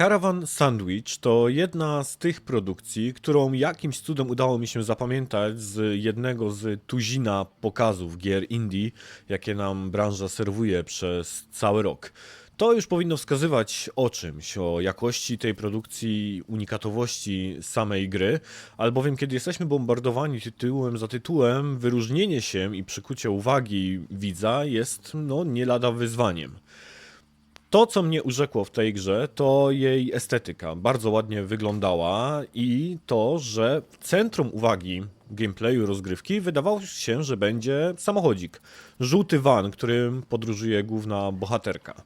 Caravan Sandwich to jedna z tych produkcji, którą jakimś cudem udało mi się zapamiętać z jednego z tuzina pokazów gier indie, jakie nam branża serwuje przez cały rok. To już powinno wskazywać o czymś, o jakości tej produkcji, unikatowości samej gry, albowiem kiedy jesteśmy bombardowani tytułem za tytułem, wyróżnienie się i przykucie uwagi widza jest no nie lada wyzwaniem. To, co mnie urzekło w tej grze, to jej estetyka. Bardzo ładnie wyglądała i to, że centrum uwagi gameplayu, rozgrywki wydawało się, że będzie samochodzik. Żółty van, którym podróżuje główna bohaterka.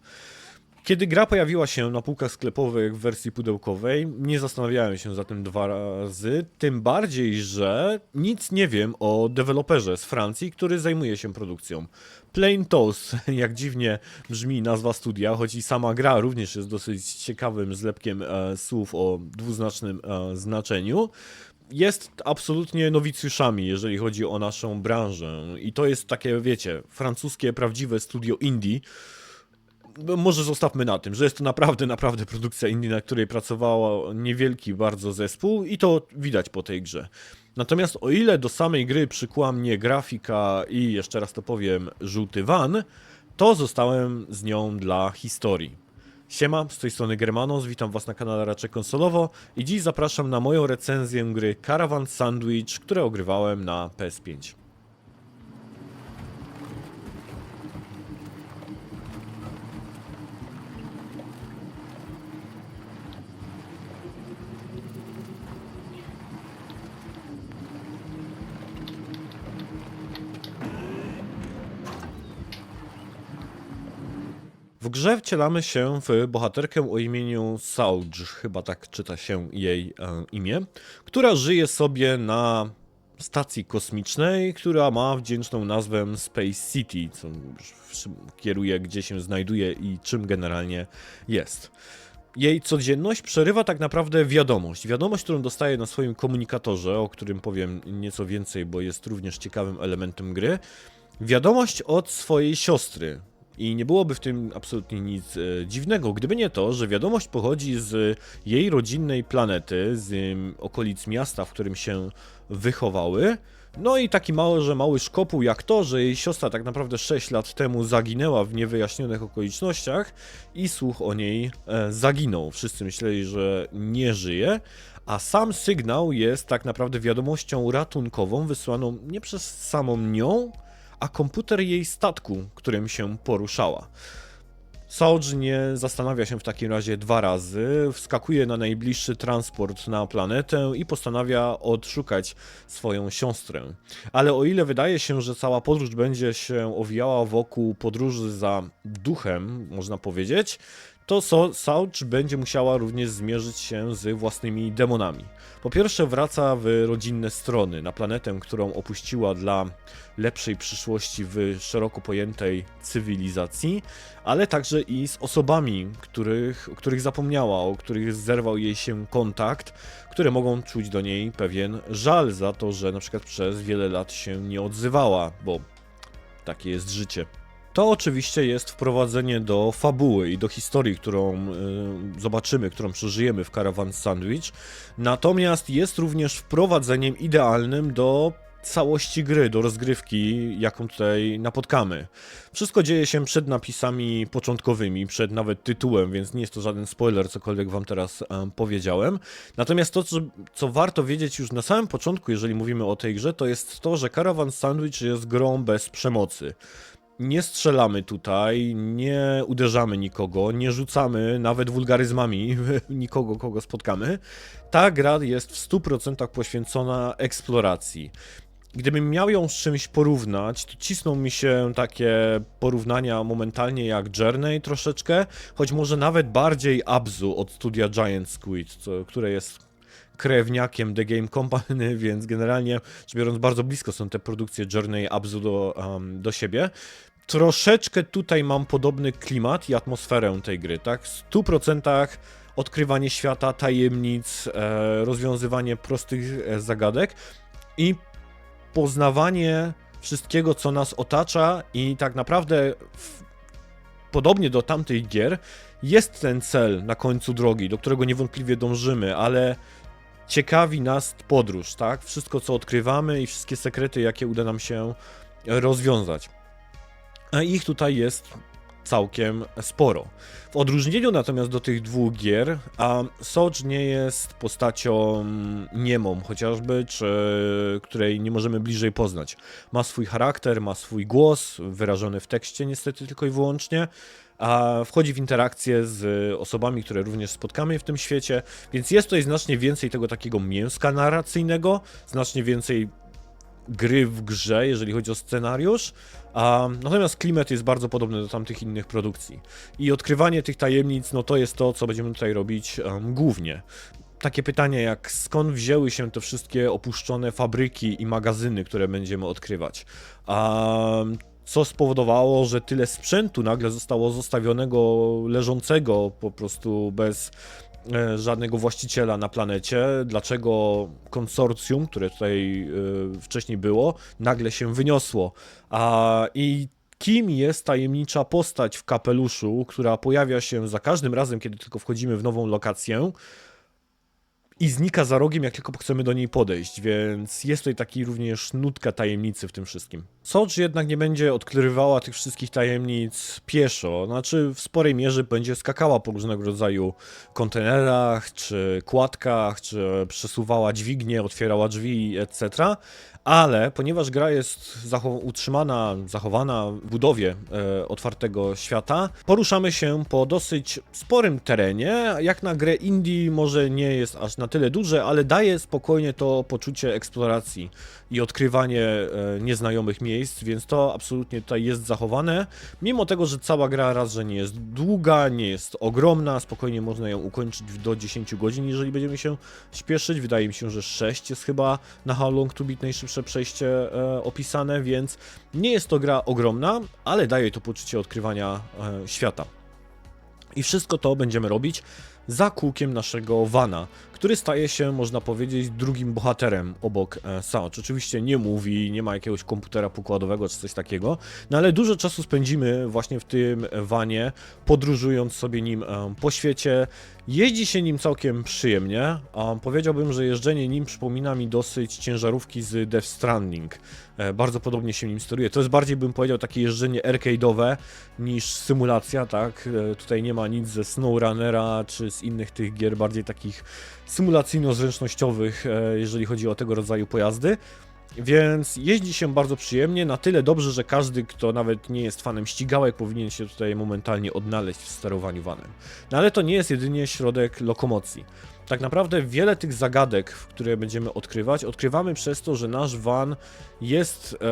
Kiedy gra pojawiła się na półkach sklepowych w wersji pudełkowej, nie zastanawiałem się za tym dwa razy, tym bardziej, że nic nie wiem o deweloperze z Francji, który zajmuje się produkcją. Plain Toast, jak dziwnie brzmi nazwa studia, choć i sama gra również jest dosyć ciekawym zlepkiem e, słów o dwuznacznym e, znaczeniu jest absolutnie nowicjuszami, jeżeli chodzi o naszą branżę. I to jest takie, wiecie, francuskie, prawdziwe studio indie. No, Może zostawmy na tym, że jest to naprawdę, naprawdę produkcja indie, na której pracował niewielki bardzo zespół i to widać po tej grze. Natomiast o ile do samej gry przykuła mnie grafika i jeszcze raz to powiem, żółty van, to zostałem z nią dla historii. Siema, z tej strony Germanos, witam was na kanale Raczej Konsolowo i dziś zapraszam na moją recenzję gry Caravan Sandwich, które ogrywałem na PS5. W grze wcielamy się w bohaterkę o imieniu Saudge, chyba tak czyta się jej e, imię, która żyje sobie na stacji kosmicznej, która ma wdzięczną nazwę Space City, co kieruje gdzie się znajduje i czym generalnie jest. Jej codzienność przerywa tak naprawdę wiadomość. Wiadomość, którą dostaje na swoim komunikatorze, o którym powiem nieco więcej, bo jest również ciekawym elementem gry. Wiadomość od swojej siostry, i nie byłoby w tym absolutnie nic e, dziwnego, gdyby nie to, że wiadomość pochodzi z jej rodzinnej planety, z okolic miasta, w którym się wychowały. No i taki mały, że mały szkopuł jak to, że jej siostra tak naprawdę 6 lat temu zaginęła w niewyjaśnionych okolicznościach i słuch o niej e, zaginął. Wszyscy myśleli, że nie żyje, a sam sygnał jest tak naprawdę wiadomością ratunkową wysłaną nie przez samą nią, a komputer jej statku, którym się poruszała. Saudge nie zastanawia się w takim razie dwa razy, wskakuje na najbliższy transport na planetę i postanawia odszukać swoją siostrę. Ale o ile wydaje się, że cała podróż będzie się owijała wokół podróży za duchem, można powiedzieć, to Saudge będzie musiała również zmierzyć się z własnymi demonami. Po pierwsze wraca w rodzinne strony, na planetę, którą opuściła dla lepszej przyszłości w szeroko pojętej cywilizacji, ale także i z osobami, których, o których zapomniała, o których zerwał jej się kontakt, które mogą czuć do niej pewien żal za to, że na przykład przez wiele lat się nie odzywała, bo takie jest życie. To oczywiście jest wprowadzenie do fabuły i do historii, którą y, zobaczymy, którą przeżyjemy w Caravan Sandwich. Natomiast jest również wprowadzeniem idealnym do całości gry, do rozgrywki, jaką tutaj napotkamy. Wszystko dzieje się przed napisami początkowymi, przed nawet tytułem, więc nie jest to żaden spoiler, cokolwiek wam teraz em, powiedziałem. Natomiast to, co, co warto wiedzieć już na samym początku, jeżeli mówimy o tej grze, to jest to, że Caravan Sandwich jest grą bez przemocy. Nie strzelamy tutaj, nie uderzamy nikogo, nie rzucamy nawet wulgaryzmami nikogo, kogo spotkamy. Ta gra jest w 100% poświęcona eksploracji. Gdybym miał ją z czymś porównać, to cisną mi się takie porównania momentalnie jak Journey troszeczkę, choć może nawet bardziej Abzu od studia Giant Squid, które jest krewniakiem The Game Company, więc generalnie rzecz biorąc bardzo blisko są te produkcje Journey Abzu do, um, do siebie. Troszeczkę tutaj mam podobny klimat i atmosferę tej gry, tak? W 100% odkrywanie świata, tajemnic, e, rozwiązywanie prostych e, zagadek i poznawanie wszystkiego, co nas otacza i tak naprawdę w podobnie do tamtych gier, jest ten cel na końcu drogi, do którego niewątpliwie dążymy, ale ciekawi nas podróż, tak? Wszystko, co odkrywamy i wszystkie sekrety, jakie uda nam się rozwiązać. A ich tutaj jest całkiem sporo. W odróżnieniu natomiast do tych dwóch gier, a Socz nie jest postacią niemą chociażby, czy której nie możemy bliżej poznać. Ma swój charakter, ma swój głos, wyrażony w tekście niestety tylko i wyłącznie, a wchodzi w interakcję z osobami, które również spotkamy w tym świecie, więc jest tutaj znacznie więcej tego takiego mięska narracyjnego, znacznie więcej gry w grze, jeżeli chodzi o scenariusz, a, natomiast klimat jest bardzo podobny do tamtych innych produkcji. I odkrywanie tych tajemnic, no to jest to, co będziemy tutaj robić um, głównie. Takie pytanie jak skąd wzięły się te wszystkie opuszczone fabryki i magazyny, które będziemy odkrywać? A, co spowodowało, że tyle sprzętu nagle zostało zostawionego, leżącego po prostu bez e, żadnego właściciela na planecie, dlaczego konsorcjum, które tutaj e, wcześniej było, nagle się wyniosło. A i kim jest tajemnicza postać w kapeluszu, która pojawia się za każdym razem, kiedy tylko wchodzimy w nową lokację i znika za rogiem, jak tylko chcemy do niej podejść, więc jest tutaj taki również nutka tajemnicy w tym wszystkim. Socz jednak nie będzie odkrywała tych wszystkich tajemnic pieszo, znaczy w sporej mierze będzie skakała po różnego rodzaju kontenerach, czy kładkach, czy przesuwała dźwignię, otwierała drzwi, etc. Ale ponieważ gra jest zachow utrzymana, zachowana w budowie e, otwartego świata, poruszamy się po dosyć sporym terenie. Jak na grę indie może nie jest aż na tyle duże, ale daje spokojnie to poczucie eksploracji i odkrywanie e, nieznajomych miejsc, więc to absolutnie tutaj jest zachowane. Mimo tego, że cała gra raz, że nie jest długa, nie jest ogromna, spokojnie można ją ukończyć do 10 godzin, jeżeli będziemy się śpieszyć. Wydaje mi się, że 6 jest chyba na How Long To Beat najszybsze przejście e, opisane, więc nie jest to gra ogromna, ale daje to poczucie odkrywania e, świata. I wszystko to będziemy robić za kółkiem naszego Vana, który staje się, można powiedzieć, drugim bohaterem obok e, Saoch. Oczywiście nie mówi, nie ma jakiegoś komputera pokładowego czy coś takiego, no ale dużo czasu spędzimy właśnie w tym Vanie, podróżując sobie nim e, po świecie. Jeździ się nim całkiem przyjemnie. a powiedziałbym, że jeżdżenie nim przypomina mi dosyć ciężarówki z Death Stranding. E, bardzo podobnie się nim steruje. To jest bardziej, bym powiedział, takie jeżdżenie arcade'owe niż symulacja, tak? Tutaj nie ma nic ze SnowRunnera czy z innych tych gier, bardziej takich symulacyjno-zręcznościowych, e, jeżeli chodzi o tego rodzaju pojazdy. Więc jeździ się bardzo przyjemnie, na tyle dobrze, że każdy, kto nawet nie jest fanem ścigałek, powinien się tutaj momentalnie odnaleźć w sterowaniu vanem. No ale to nie jest jedynie środek lokomocji. Tak naprawdę wiele tych zagadek, które będziemy odkrywać, odkrywamy przez to, że nasz van jest e,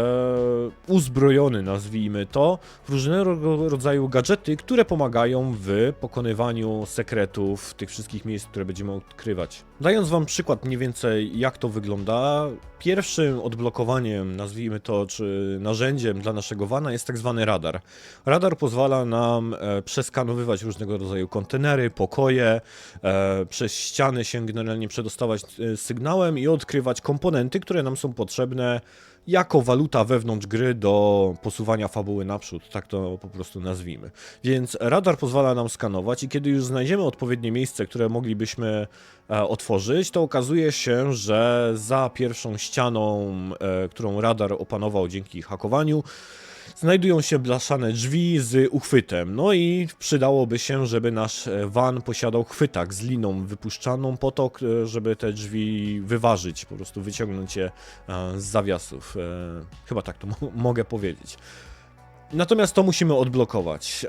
uzbrojony, nazwijmy to, w różnego rodzaju gadżety, które pomagają w pokonywaniu sekretów tych wszystkich miejsc, które będziemy odkrywać. Dając Wam przykład mniej więcej jak to wygląda, pierwszym odblokowaniem, nazwijmy to, czy narzędziem dla naszego vana jest tak zwany radar. Radar pozwala nam e, przeskanowywać różnego rodzaju kontenery, pokoje, e, przez ściany się generalnie przedostawać e, sygnałem i odkrywać komponenty, które nam są potrzebne jako waluta wewnątrz gry do posuwania fabuły naprzód, tak to po prostu nazwijmy. Więc radar pozwala nam skanować i kiedy już znajdziemy odpowiednie miejsce, które moglibyśmy e, otworzyć, to okazuje się, że za pierwszą ścianą, e, którą radar opanował dzięki hakowaniu, znajdują się blaszane drzwi z uchwytem. No i przydałoby się, żeby nasz e, van posiadał chwytak z liną wypuszczaną po to, żeby te drzwi wyważyć, po prostu wyciągnąć je e, z zawiasów. E, chyba tak to mogę powiedzieć. Natomiast to musimy odblokować.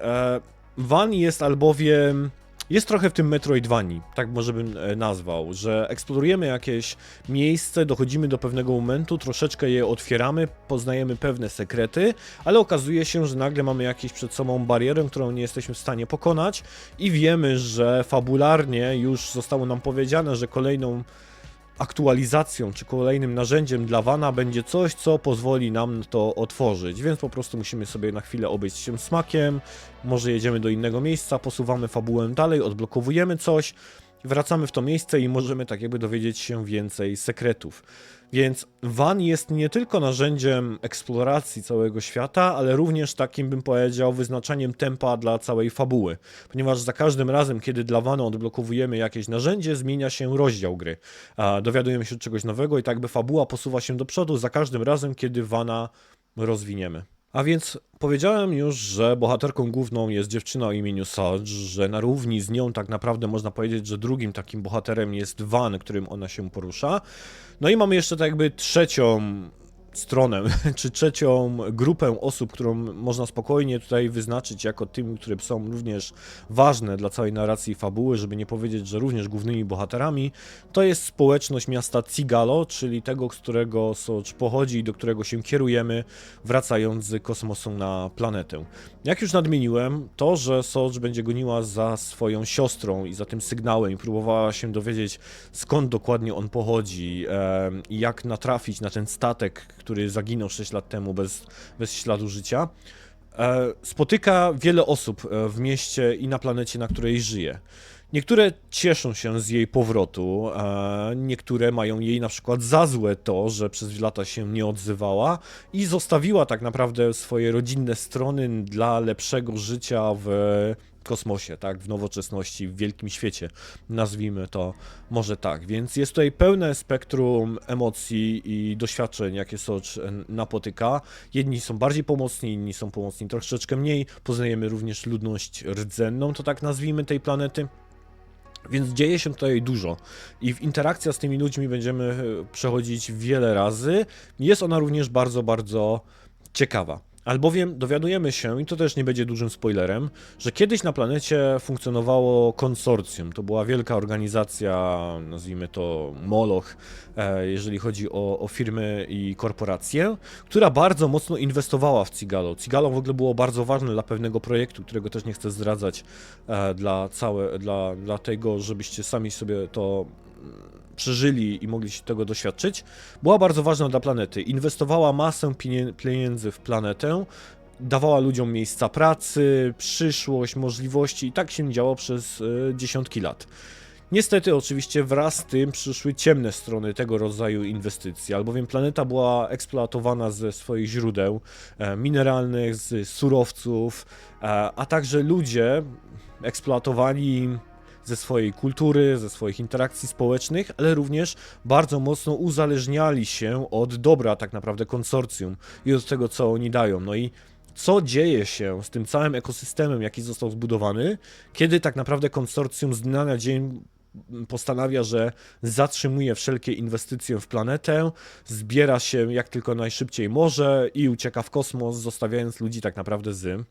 Van jest albowiem jest trochę w tym Metroidvanii, tak może bym e, nazwał, że eksplorujemy jakieś miejsce, dochodzimy do pewnego momentu, troszeczkę je otwieramy, poznajemy pewne sekrety, ale okazuje się, że nagle mamy jakieś przed sobą barierę, którą nie jesteśmy w stanie pokonać i wiemy, że fabularnie już zostało nam powiedziane, że kolejną aktualizacją czy kolejnym narzędziem dla Vana będzie coś, co pozwoli nam to otworzyć, więc po prostu musimy sobie na chwilę obejść się smakiem, może jedziemy do innego miejsca, posuwamy fabułę dalej, odblokowujemy coś, wracamy w to miejsce i możemy tak jakby dowiedzieć się więcej sekretów. Więc van jest nie tylko narzędziem eksploracji całego świata, ale również takim, bym powiedział, wyznaczaniem tempa dla całej fabuły. Ponieważ za każdym razem, kiedy dla vana odblokowujemy jakieś narzędzie, zmienia się rozdział gry. Dowiadujemy się czegoś nowego i tak by fabuła posuwa się do przodu za każdym razem, kiedy vana rozwiniemy. A więc powiedziałem już, że bohaterką główną jest dziewczyna o imieniu Sarge, że na równi z nią tak naprawdę można powiedzieć, że drugim takim bohaterem jest Van, którym ona się porusza. No i mamy jeszcze tak jakby trzecią stronę, czy trzecią grupę osób, którą można spokojnie tutaj wyznaczyć jako tym, które są również ważne dla całej narracji fabuły, żeby nie powiedzieć, że również głównymi bohaterami, to jest społeczność miasta Cigalo, czyli tego, z którego Socz pochodzi i do którego się kierujemy, wracając z kosmosu na planetę. Jak już nadmieniłem, to, że Socz będzie goniła za swoją siostrą i za tym sygnałem i próbowała się dowiedzieć, skąd dokładnie on pochodzi i jak natrafić na ten statek, który zaginął 6 lat temu bez, bez śladu życia, e, spotyka wiele osób e, w mieście i na planecie, na której żyje. Niektóre cieszą się z jej powrotu, e, niektóre mają jej na przykład za złe to, że przez lata się nie odzywała i zostawiła tak naprawdę swoje rodzinne strony dla lepszego życia w kosmosie, tak, w nowoczesności, w wielkim świecie, nazwijmy to może tak. Więc jest tutaj pełne spektrum emocji i doświadczeń, jakie Socz napotyka. Jedni są bardziej pomocni, inni są pomocni troszeczkę mniej. Poznajemy również ludność rdzenną, to tak nazwijmy, tej planety. Więc dzieje się tutaj dużo i w interakcja z tymi ludźmi będziemy e, przechodzić wiele razy. Jest ona również bardzo, bardzo ciekawa. Albowiem dowiadujemy się, i to też nie będzie dużym spoilerem, że kiedyś na planecie funkcjonowało konsorcjum. To była wielka organizacja, nazwijmy to Moloch, e, jeżeli chodzi o, o firmy i korporacje, która bardzo mocno inwestowała w Cigalo. Cigalo w ogóle było bardzo ważne dla pewnego projektu, którego też nie chcę zdradzać e, dla, całe, dla, dla tego, żebyście sami sobie to przeżyli i mogli się tego doświadczyć, była bardzo ważna dla planety. Inwestowała masę pieniędzy w planetę, dawała ludziom miejsca pracy, przyszłość, możliwości i tak się działo przez e, dziesiątki lat. Niestety, oczywiście, wraz z tym przyszły ciemne strony tego rodzaju inwestycji, albowiem planeta była eksploatowana ze swoich źródeł e, mineralnych, z surowców, e, a także ludzie eksploatowani ze swojej kultury, ze swoich interakcji społecznych, ale również bardzo mocno uzależniali się od dobra tak naprawdę konsorcjum i od tego, co oni dają. No i co dzieje się z tym całym ekosystemem, jaki został zbudowany, kiedy tak naprawdę konsorcjum z dnia na dzień postanawia, że zatrzymuje wszelkie inwestycje w planetę, zbiera się jak tylko najszybciej może i ucieka w kosmos, zostawiając ludzi tak naprawdę z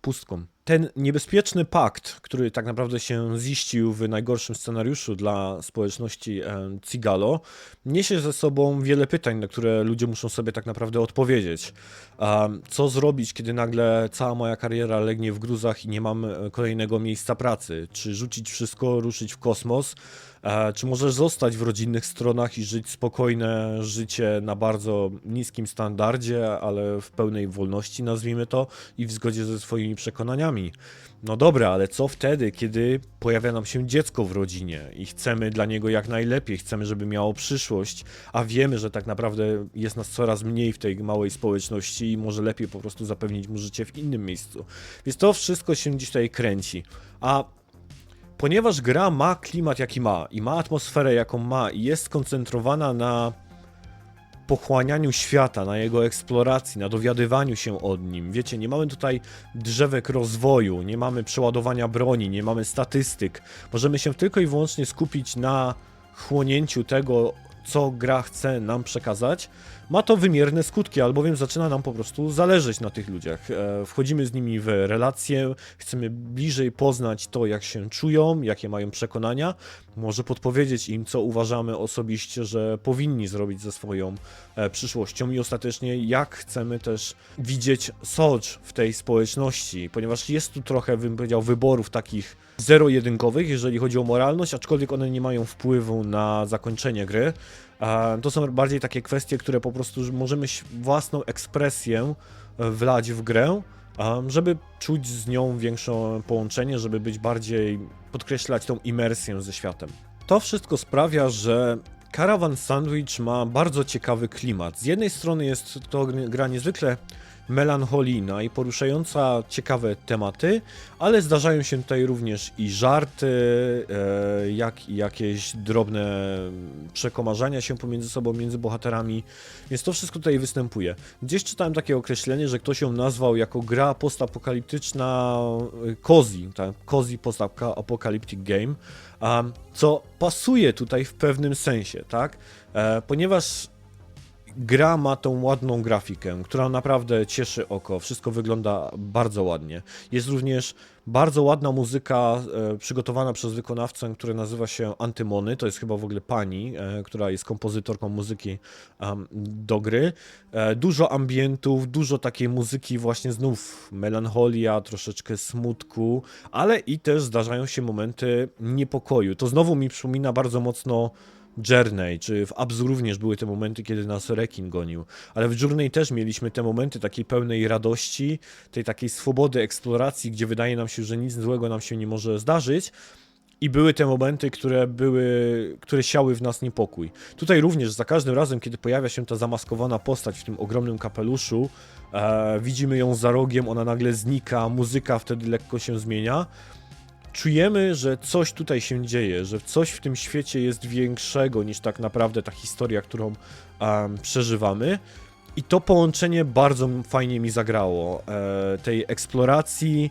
pustką. Ten niebezpieczny pakt, który tak naprawdę się ziścił w najgorszym scenariuszu dla społeczności Cigalo, niesie ze sobą wiele pytań, na które ludzie muszą sobie tak naprawdę odpowiedzieć. Co zrobić, kiedy nagle cała moja kariera legnie w gruzach i nie mam e, kolejnego miejsca pracy? Czy rzucić wszystko, ruszyć w kosmos? E, Czy możesz zostać w rodzinnych stronach i żyć spokojne życie na bardzo niskim standardzie, ale w pełnej wolności, nazwijmy to, i w zgodzie ze swoimi przekonaniami? No dobra, ale co wtedy, kiedy pojawia nam się dziecko w rodzinie i chcemy dla niego jak najlepiej, chcemy, żeby miało przyszłość, a wiemy, że tak naprawdę jest nas coraz mniej w tej małej społeczności i może lepiej po prostu zapewnić mu życie w innym miejscu. Więc to wszystko się tutaj kręci. A ponieważ gra ma klimat jaki ma i ma atmosferę jaką ma i jest skoncentrowana na pochłanianiu świata, na jego eksploracji, na dowiadywaniu się od nim. Wiecie, nie mamy tutaj drzewek rozwoju, nie mamy przeładowania broni, nie mamy statystyk. Możemy się tylko i wyłącznie skupić na chłonięciu tego, co gra chce nam przekazać. Ma to wymierne skutki, albowiem zaczyna nam po prostu zależeć na tych ludziach. E, Wchodzimy z nimi w relacje, chcemy bliżej poznać to, jak się czują, jakie mają przekonania, może podpowiedzieć im, co uważamy osobiście, że powinni zrobić ze swoją e, przyszłością i ostatecznie jak chcemy też widzieć Socz w tej społeczności, ponieważ jest tu trochę, bym powiedział, wyborów takich zero-jedynkowych, jeżeli chodzi o moralność, aczkolwiek one nie mają wpływu na zakończenie gry. To są bardziej takie kwestie, które po prostu możemy własną ekspresję e, wlać w grę żeby czuć z nią większe połączenie, żeby być bardziej, podkreślać tą imersję ze światem. To wszystko sprawia, że Caravan Sandwich ma bardzo ciekawy klimat. Z jednej strony jest to gra niezwykle melancholijna i poruszająca ciekawe tematy, ale zdarzają się tutaj również i żarty, e, jak i jakieś drobne przekomarzania się pomiędzy sobą, między bohaterami, więc to wszystko tutaj występuje. Gdzieś czytałem takie określenie, że ktoś ją nazwał jako gra postapokaliptyczna e, cozy, tak? cozy postapocalyptic game, co pasuje tutaj w pewnym sensie, tak? E, ponieważ gra ma tą ładną grafikę, która naprawdę cieszy oko. Wszystko wygląda bardzo ładnie. Jest również bardzo ładna muzyka e, przygotowana przez wykonawcę, który nazywa się Antymony. To jest chyba w ogóle pani, e, która jest kompozytorką muzyki um, do gry. E, dużo ambientów, dużo takiej muzyki, właśnie znów melancholia, troszeczkę smutku, ale i też zdarzają się momenty niepokoju. To znowu mi przypomina bardzo mocno Journey, czy w Abzu również były te momenty, kiedy nas rekin gonił, ale w Journey też mieliśmy te momenty takiej pełnej radości, tej takiej swobody eksploracji, gdzie wydaje nam się, że nic złego nam się nie może zdarzyć, i były te momenty, które były, które siały w nas niepokój. Tutaj również za każdym razem, kiedy pojawia się ta zamaskowana postać w tym ogromnym kapeluszu, e, widzimy ją za rogiem, ona nagle znika, muzyka wtedy lekko się zmienia czujemy, że coś tutaj się dzieje, że coś w tym świecie jest większego niż tak naprawdę ta historia, którą um, przeżywamy. I to połączenie bardzo fajnie mi zagrało. E, tej eksploracji,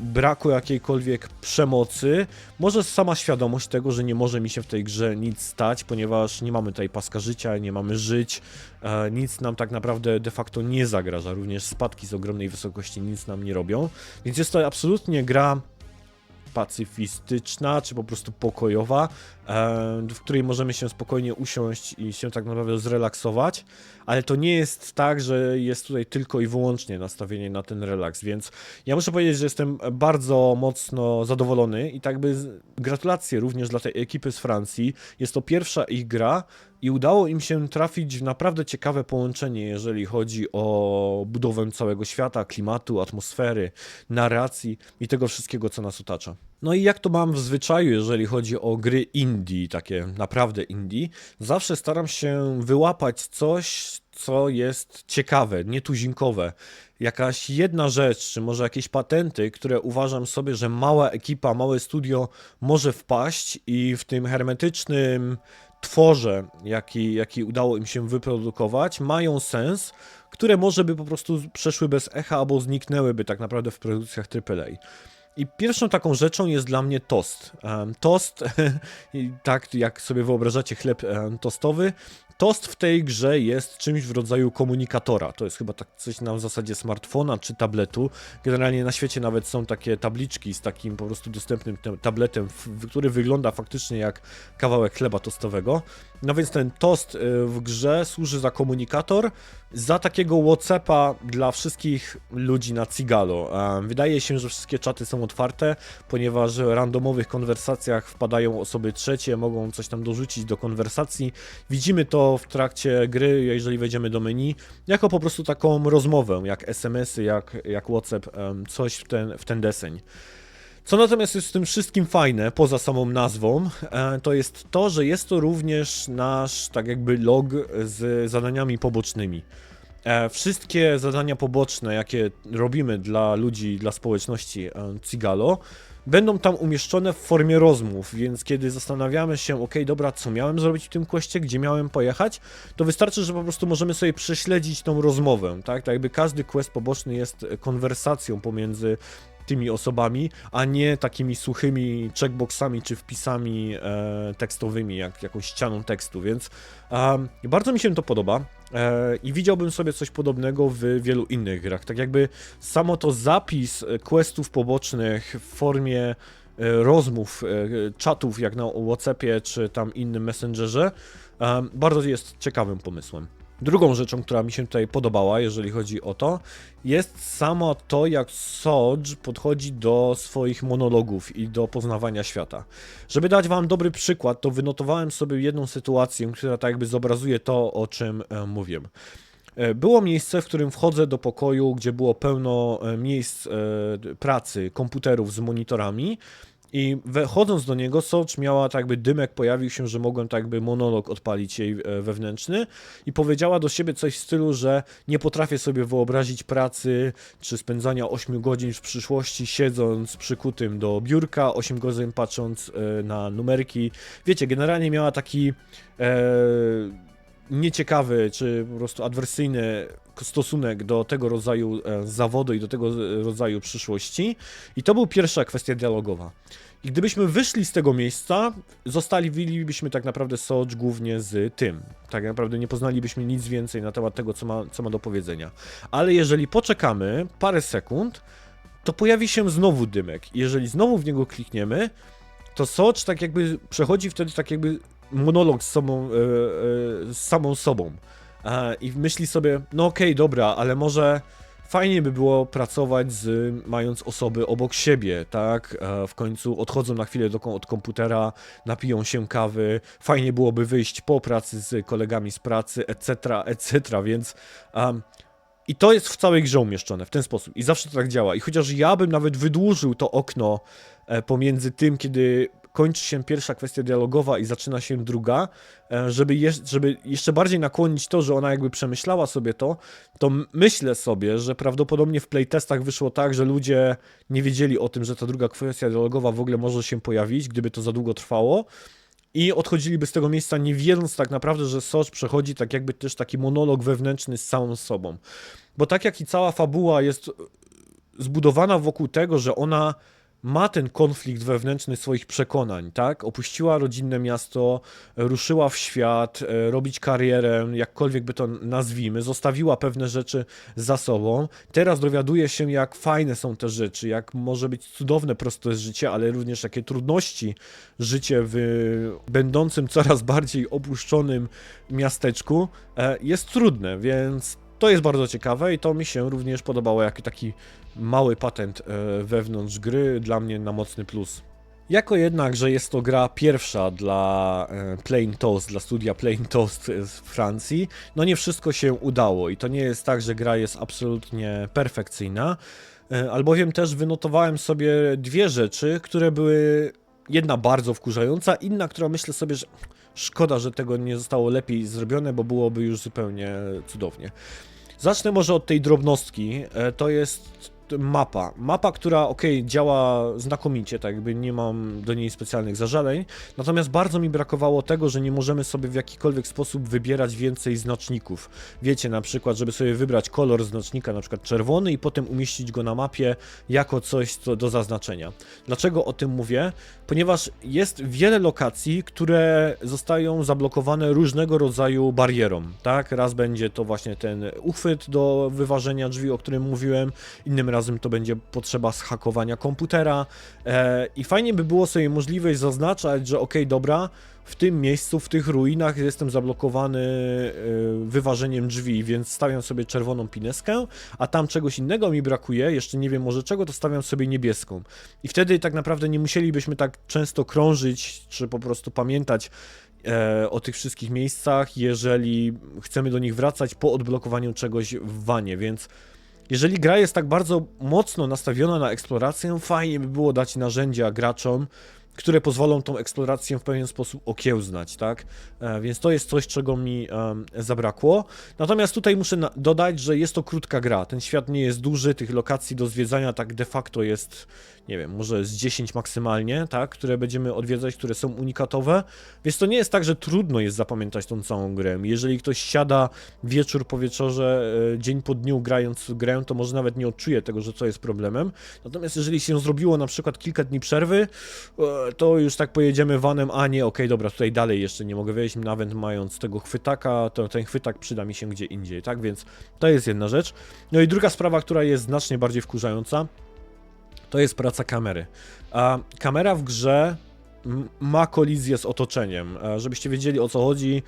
braku jakiejkolwiek przemocy, może sama świadomość tego, że nie może mi się w tej grze nic stać, ponieważ nie mamy tutaj paska życia, nie mamy żyć, e, nic nam tak naprawdę de facto nie zagraża, również spadki z ogromnej wysokości nic nam nie robią, więc jest to absolutnie gra pacyfistyczna, czy po prostu pokojowa, w której możemy się spokojnie usiąść i się tak naprawdę zrelaksować, ale to nie jest tak, że jest tutaj tylko i wyłącznie nastawienie na ten relaks, więc ja muszę powiedzieć, że jestem bardzo mocno zadowolony i tak by gratulacje również dla tej ekipy z Francji. Jest to pierwsza ich gra i udało im się trafić w naprawdę ciekawe połączenie, jeżeli chodzi o budowę całego świata, klimatu, atmosfery, narracji i tego wszystkiego, co nas otacza. No i jak to mam w zwyczaju, jeżeli chodzi o gry indie, takie naprawdę indie, zawsze staram się wyłapać coś, co jest ciekawe, nietuzinkowe. Jakaś jedna rzecz, czy może jakieś patenty, które uważam sobie, że mała ekipa, małe studio może wpaść i w tym hermetycznym tworze, jaki, jaki udało im się wyprodukować, mają sens, które może by po prostu przeszły bez echa albo zniknęłyby tak naprawdę w produkcjach AAA. I pierwszą taką rzeczą jest dla mnie tost. Tost, tak jak sobie wyobrażacie chleb tostowy, Tost w tej grze jest czymś w rodzaju komunikatora. To jest chyba tak coś na zasadzie smartfona czy tabletu. Generalnie na świecie nawet są takie tabliczki z takim po prostu dostępnym tabletem, który wygląda faktycznie jak kawałek chleba tostowego. No więc ten tost y, w grze służy za komunikator, za takiego Whatsappa dla wszystkich ludzi na Cigalo. Wydaje się, że wszystkie czaty są otwarte, ponieważ w randomowych konwersacjach wpadają osoby trzecie, mogą coś tam dorzucić do konwersacji. Widzimy to w trakcie gry, jeżeli wejdziemy do menu, jako po prostu taką rozmowę, jak SMS-y, jak, jak WhatsApp, coś w ten, w ten deseń. Co natomiast jest w tym wszystkim fajne, poza samą nazwą, e, to jest to, że jest to również nasz, tak jakby log z zadaniami pobocznymi. E, wszystkie zadania poboczne, jakie robimy dla ludzi, dla społeczności Cigalo, będą tam umieszczone w formie rozmów, więc kiedy zastanawiamy się, ok, dobra, co miałem zrobić w tym kwestie, gdzie miałem pojechać, to wystarczy, że po prostu możemy sobie prześledzić tą rozmowę, tak? Tak jakby każdy quest poboczny jest konwersacją pomiędzy tymi osobami, a nie takimi suchymi checkboxami czy wpisami e, tekstowymi, jak jakąś ścianą tekstu, więc e, bardzo mi się to podoba. E, I widziałbym sobie coś podobnego w wielu innych grach. Tak jakby samo to zapis questów pobocznych w formie e, rozmów, e, czatów, jak na WhatsAppie czy tam innym messengerze, bardzo jest ciekawym pomysłem. Drugą rzeczą, która mi się tutaj podobała, jeżeli chodzi o to, jest samo to, jak Sodge podchodzi do swoich monologów i do poznawania świata. Żeby dać wam dobry przykład, to wynotowałem sobie jedną sytuację, która tak jakby zobrazuje to, o czym e, mówię. E, Było miejsce, w którym wchodzę do pokoju, gdzie było pełno e, miejsc pracy, komputerów z monitorami. I wchodząc do niego, Soch miała tak jakby dymek, pojawił się, że mogłem tak jakby monolog odpalić jej e, wewnętrzny i powiedziała do siebie coś w stylu, że nie potrafię sobie wyobrazić pracy czy spędzania 8 godzin w przyszłości siedząc przykutym do biurka, 8 godzin patrząc e, na numerki. Wiecie, generalnie miała taki e, nieciekawy czy po prostu adwersyjny stosunek do tego rodzaju e, zawodu i do tego e, rodzaju przyszłości. I to była pierwsza kwestia dialogowa. I gdybyśmy wyszli z tego miejsca, zostawilibyśmy tak naprawdę Soch głównie z tym. Tak naprawdę nie poznalibyśmy nic więcej na temat tego, co ma, co ma do powiedzenia. Ale jeżeli poczekamy parę sekund, to pojawi się znowu dymek. Jeżeli znowu w niego klikniemy, to Soch tak jakby przechodzi wtedy tak jakby monolog z, sobą, e, e, z samą sobą. E, I myśli sobie, no okej, dobra, ale może fajnie by było pracować z, mając osoby obok siebie, tak? W końcu odchodzą na chwilę do, od komputera, napiją się kawy, fajnie byłoby wyjść po pracy z kolegami z pracy, etc., etc., więc... em, i to jest w całej grze umieszczone w ten sposób. I zawsze to tak działa. I chociaż ja bym nawet wydłużył to okno pomiędzy tym, kiedy kończy się pierwsza kwestia dialogowa i zaczyna się druga, e, żeby, jeż- żeby jeszcze bardziej nakłonić to, że ona jakby przemyślała sobie to, to myślę sobie, że prawdopodobnie w playtestach wyszło tak, że ludzie nie wiedzieli o tym, że ta druga kwestia dialogowa w ogóle może się pojawić, gdyby to za długo trwało. I odchodziliby z tego miejsca nie wiedząc tak naprawdę, że Soch przechodzi tak jakby też taki monolog wewnętrzny z całą sobą. Bo tak jak i cała fabuła jest zbudowana wokół tego, że ona ma ten konflikt wewnętrzny swoich przekonań, tak? Opuściła rodzinne miasto, ruszyła w świat, e, robić karierę, jakkolwiek by to nazwijmy, zostawiła pewne rzeczy za sobą. Teraz dowiaduje się, jak fajne są te rzeczy, jak może być cudowne proste życie, ale również jakie trudności życie w będącym coraz bardziej opuszczonym miasteczku e, jest trudne, więc to jest bardzo ciekawe i to mi się również podobało jako taki mały patent e, wewnątrz gry, dla mnie na mocny plus. Jako jednak, że jest to gra pierwsza dla e, Plain Toast, dla studia Plain Toast z Francji, no nie wszystko się udało i to nie jest tak, że gra jest absolutnie perfekcyjna, e, albowiem też wynotowałem sobie dwie rzeczy, które były jedna bardzo wkurzająca, inna, która myślę sobie, że szkoda, że tego nie zostało lepiej zrobione, bo byłoby już zupełnie cudownie. Zacznę może od tej drobnostki. E, To jest mapa. Mapa, która ok, działa znakomicie, tak jakby nie mam do niej specjalnych zażaleń. Natomiast bardzo mi brakowało tego, że nie możemy sobie w jakikolwiek sposób wybierać więcej znaczników. Wiecie, na przykład, żeby sobie wybrać kolor znacznika, na przykład czerwony i potem umieścić go na mapie jako coś co do zaznaczenia. Dlaczego o tym mówię? Ponieważ jest wiele lokacji, które zostają zablokowane różnego rodzaju barierą, tak? Raz będzie to właśnie ten uchwyt do wyważenia drzwi, o którym mówiłem, innym razem to będzie potrzeba zhakowania komputera e, i fajnie by było sobie możliwość zaznaczać, że okej, dobra, w tym miejscu, w tych ruinach jestem zablokowany e, wyważeniem drzwi, więc stawiam sobie czerwoną pineskę, a tam czegoś innego mi brakuje, jeszcze nie wiem może czego, to stawiam sobie niebieską. I wtedy tak naprawdę nie musielibyśmy tak często krążyć, czy po prostu pamiętać e, o tych wszystkich miejscach, jeżeli chcemy do nich wracać po odblokowaniu czegoś w wanie, więc jeżeli gra jest tak bardzo mocno nastawiona na eksplorację, fajnie by było dać narzędzia graczom, które pozwolą tą eksplorację w pewien sposób okiełznać, tak? E, więc to jest coś, czego mi zabrakło. Natomiast tutaj muszę dodać, że jest to krótka gra. Ten świat nie jest duży, tych lokacji do zwiedzania tak de facto jest, nie wiem, może z 10 maksymalnie, tak? Które będziemy odwiedzać, które są unikatowe. Więc to nie jest tak, że trudno jest zapamiętać tą całą grę. Jeżeli ktoś siada wieczór po wieczorze, e, dzień po dniu grając grę, to może nawet nie odczuje tego, że to jest problemem. Natomiast jeżeli się zrobiło na przykład kilka dni przerwy, e, to już tak pojedziemy vanem, a nie, okej, dobra, tutaj dalej jeszcze nie mogę wejść, nawet mając tego chwytaka, to ten chwytak przyda mi się gdzie indziej, tak? Więc to jest jedna rzecz. No i druga sprawa, która jest znacznie bardziej wkurzająca, to jest praca kamery. A kamera w grze ma kolizję z otoczeniem. Żebyście wiedzieli o co chodzi,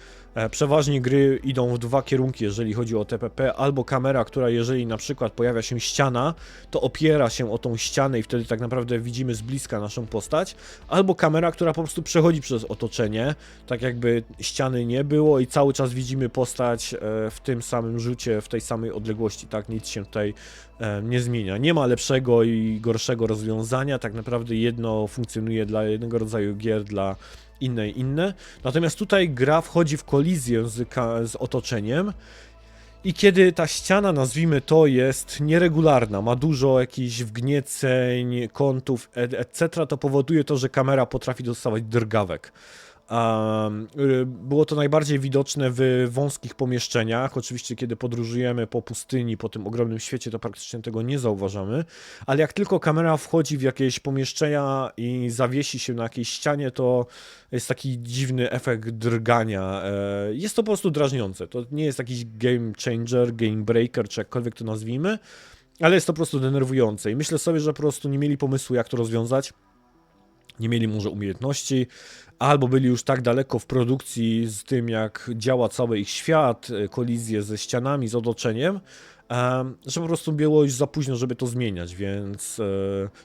Przeważnie gry idą w dwa kierunki, jeżeli chodzi o TPP, albo kamera, która jeżeli na przykład pojawia się ściana, to opiera się o tą ścianę i wtedy tak naprawdę widzimy z bliska naszą postać, albo kamera, która po prostu przechodzi przez otoczenie, tak jakby ściany nie było i cały czas widzimy postać e, w tym samym rzucie, w tej samej odległości, tak, nic się tutaj e, nie zmienia. Nie ma lepszego i gorszego rozwiązania, tak naprawdę jedno funkcjonuje dla jednego rodzaju gier, dla inne inne. Natomiast tutaj gra wchodzi w kolizję z, z otoczeniem. I kiedy ta ściana, nazwijmy to, jest nieregularna, ma dużo jakichś wgnieceń, kątów, etc., to powoduje to, że kamera potrafi dostawać drgawek. Y, było to najbardziej widoczne w wąskich pomieszczeniach. Oczywiście, kiedy podróżujemy po pustyni, po tym ogromnym świecie, to praktycznie tego nie zauważamy. Ale jak tylko kamera wchodzi w jakieś pomieszczenia i zawiesi się na jakiejś ścianie, to jest taki dziwny efekt drgania. E, Jest to po prostu drażniące. To nie jest jakiś game changer, game breaker, czy jakkolwiek to nazwijmy, ale jest to po prostu denerwujące. I myślę sobie, że po prostu nie mieli pomysłu, jak to rozwiązać. Nie mieli może umiejętności, albo byli już tak daleko w produkcji z tym, jak działa cały ich świat, e, kolizje ze ścianami, z otoczeniem, em, że po prostu było już za późno, żeby to zmieniać, więc e,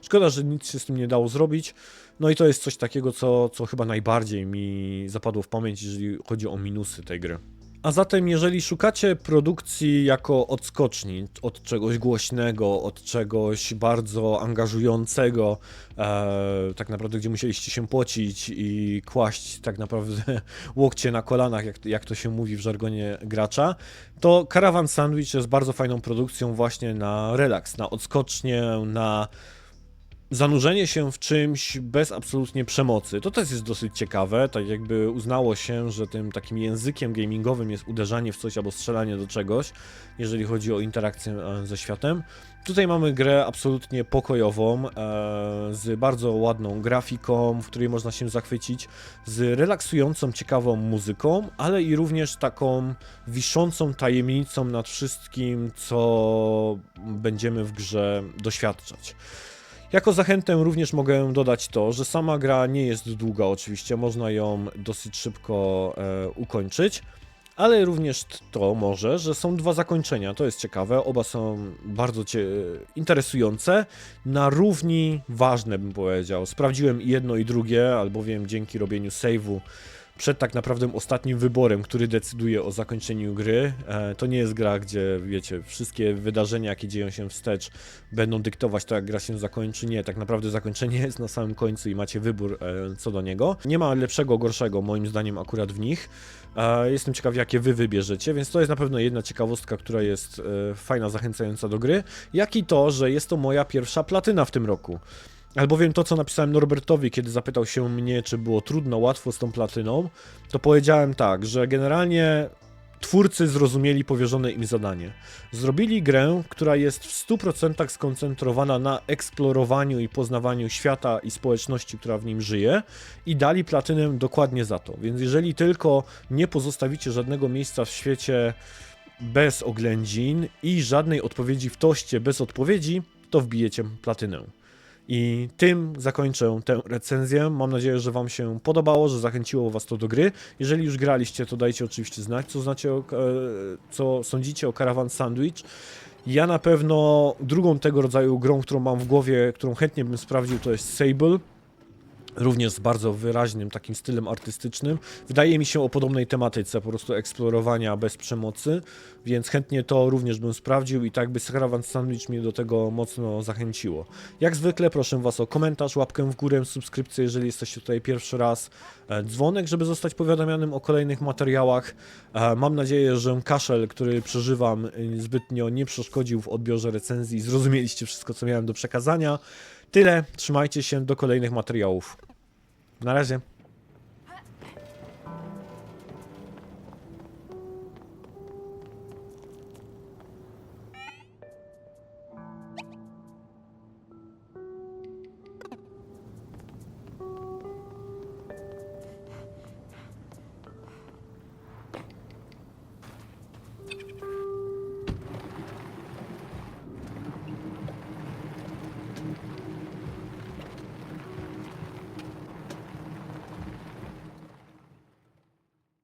szkoda, że nic się z tym nie dało zrobić. No i to jest coś takiego, co, co chyba najbardziej mi zapadło w pamięć, jeżeli chodzi o minusy tej gry. A zatem, jeżeli szukacie produkcji jako odskoczni od czegoś głośnego, od czegoś bardzo angażującego, e, tak naprawdę, gdzie musieliście się pocić i kłaść tak naprawdę łokcie na kolanach, jak, jak to się mówi w żargonie gracza, to Caravan Sandwich jest bardzo fajną produkcją właśnie na relaks, na odskocznie, na zanurzenie się w czymś bez absolutnie przemocy. To też jest dosyć ciekawe, tak jakby uznało się, że tym takim językiem gamingowym jest uderzanie w coś albo strzelanie do czegoś, jeżeli chodzi o interakcję e, ze światem. Tutaj mamy grę absolutnie pokojową, e, z bardzo ładną grafiką, w której można się zachwycić, z relaksującą, ciekawą muzyką, ale i również taką wiszącą tajemnicą nad wszystkim, co będziemy w grze doświadczać. Jako zachętę również mogę dodać to, że sama gra nie jest długa oczywiście, można ją dosyć szybko e, ukończyć, ale również to może, że są dwa zakończenia, to jest ciekawe, oba są bardzo interesujące, na równi ważne bym powiedział. Sprawdziłem i jedno i drugie, albowiem dzięki robieniu save'u przed tak naprawdę ostatnim wyborem, który decyduje o zakończeniu gry. E, to nie jest gra, gdzie wiecie, wszystkie wydarzenia, jakie dzieją się wstecz, będą dyktować to, jak gra się zakończy. Nie, tak naprawdę zakończenie jest na samym końcu i macie wybór e, co do niego. Nie ma lepszego, gorszego, moim zdaniem, akurat w nich. E, jestem ciekaw, jakie wy wybierzecie, więc to jest na pewno jedna ciekawostka, która jest fajna, zachęcająca do gry. Jak i to, że jest to moja pierwsza platyna w tym roku. Albowiem to, co napisałem Norbertowi, kiedy zapytał się mnie, czy było trudno, łatwo z tą platyną, to powiedziałem tak, że generalnie twórcy zrozumieli powierzone im zadanie. Zrobili grę, która jest w 100% skoncentrowana na eksplorowaniu i poznawaniu świata i społeczności, która w nim żyje i dali platynę dokładnie za to. Więc jeżeli tylko nie pozostawicie żadnego miejsca w świecie bez oględzin i żadnej odpowiedzi w toście bez odpowiedzi, to wbijecie platynę. I tym zakończę tę recenzję. Mam nadzieję, że Wam się podobało, że zachęciło Was to do gry. Jeżeli już graliście, to dajcie oczywiście znać, co, znacie o, e, co sądzicie o Caravan Sandwich. Ja na pewno drugą tego rodzaju grą, którą mam w głowie, którą chętnie bym sprawdził, to jest Sable. Również z bardzo wyraźnym takim stylem artystycznym. Wydaje mi się o podobnej tematyce, po prostu eksplorowania bez przemocy, więc chętnie to również bym sprawdził i tak by Caravan Sandwich mnie do tego mocno zachęciło. Jak zwykle proszę Was o komentarz, łapkę w górę, subskrypcję, jeżeli jesteście tutaj pierwszy raz, e, dzwonek, żeby zostać powiadamianym o kolejnych materiałach. E, Mam nadzieję, że kaszel, który przeżywam e, zbytnio nie przeszkodził w odbiorze recenzji. Zrozumieliście wszystko, co miałem do przekazania. Tyle, trzymajcie się do kolejnych materiałów. Na razie.